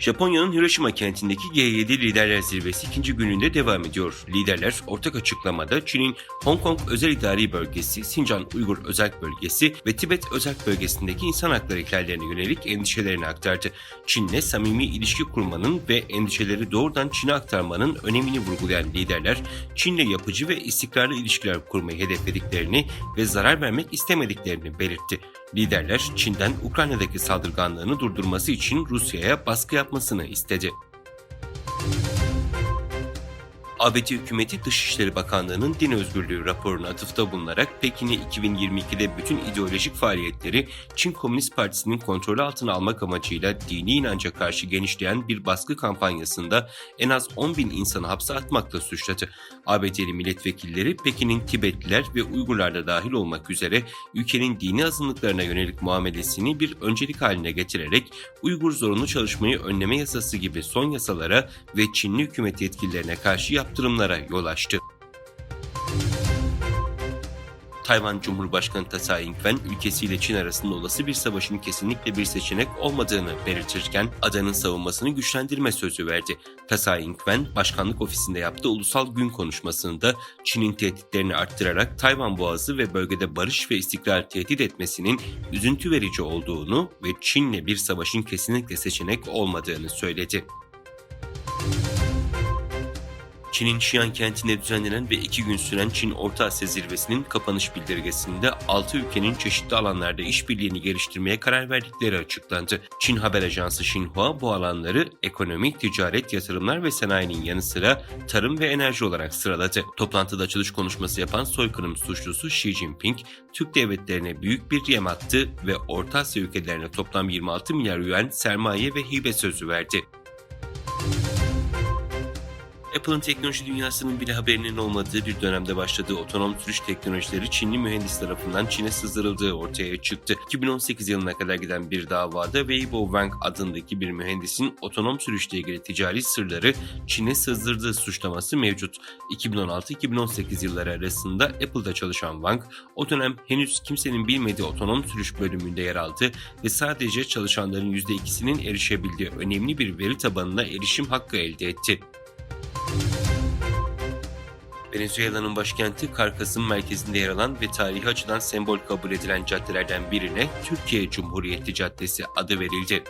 Japonya'nın Hiroşima kentindeki G7 Liderler Zirvesi ikinci gününde devam ediyor. Liderler ortak açıklamada Çin'in Hong Kong Özel İdari Bölgesi, Sincan Uygur Özel Bölgesi ve Tibet Özel Bölgesi'ndeki insan hakları ihlallerine yönelik endişelerini aktardı. Çin'le samimi ilişki kurmanın ve endişeleri doğrudan Çin'e aktarmanın önemini vurgulayan liderler, Çin'le yapıcı ve istikrarlı ilişkiler kurmayı hedeflediklerini ve zarar vermek istemediklerini belirtti. Liderler Çin'den Ukrayna'daki saldırganlığını durdurması için Rusya'ya baskı yapmasını istedi. ABD hükümeti Dışişleri Bakanlığı'nın din özgürlüğü raporuna atıfta bulunarak Pekin'i 2022'de bütün ideolojik faaliyetleri Çin Komünist Partisi'nin kontrolü altına almak amacıyla dini inanca karşı genişleyen bir baskı kampanyasında en az 10 bin insanı hapse atmakla suçladı. ABD'li milletvekilleri Pekin'in Tibetliler ve Uygurlar da dahil olmak üzere ülkenin dini azınlıklarına yönelik muamelesini bir öncelik haline getirerek Uygur zorunlu çalışmayı önleme yasası gibi son yasalara ve Çinli hükümet yetkililerine karşı yaptırımlara yol açtı. Tayvan Cumhurbaşkanı Tsai Ing-wen ülkesiyle Çin arasında olası bir savaşın kesinlikle bir seçenek olmadığını belirtirken adanın savunmasını güçlendirme sözü verdi. Tsai Ing-wen başkanlık ofisinde yaptığı ulusal gün konuşmasında Çin'in tehditlerini arttırarak Tayvan Boğazı ve bölgede barış ve istikrar tehdit etmesinin üzüntü verici olduğunu ve Çin'le bir savaşın kesinlikle seçenek olmadığını söyledi. Çin'in Xi'an kentinde düzenlenen ve iki gün süren Çin Orta Asya Zirvesi'nin kapanış bildirgesinde 6 ülkenin çeşitli alanlarda işbirliğini geliştirmeye karar verdikleri açıklandı. Çin haber ajansı Xinhua bu alanları ekonomi, ticaret, yatırımlar ve sanayinin yanı sıra tarım ve enerji olarak sıraladı. Toplantıda açılış konuşması yapan soykırım suçlusu Xi Jinping, Türk devletlerine büyük bir yem attı ve Orta Asya ülkelerine toplam 26 milyar yuan sermaye ve hibe sözü verdi. Apple'ın teknoloji dünyasının bile haberinin olmadığı bir dönemde başladığı otonom sürüş teknolojileri Çinli mühendis tarafından Çin'e sızdırıldığı ortaya çıktı. 2018 yılına kadar giden bir davada Weibo Wang adındaki bir mühendisin otonom sürüşle ilgili ticari sırları Çin'e sızdırdığı suçlaması mevcut. 2016-2018 yılları arasında Apple'da çalışan Wang, o dönem henüz kimsenin bilmediği otonom sürüş bölümünde yer aldı ve sadece çalışanların %2'sinin erişebildiği önemli bir veri tabanına erişim hakkı elde etti. Venezuela'nın başkenti Caracas'ın merkezinde yer alan ve tarihi açıdan sembol kabul edilen caddelerden birine Türkiye Cumhuriyeti Caddesi adı verildi.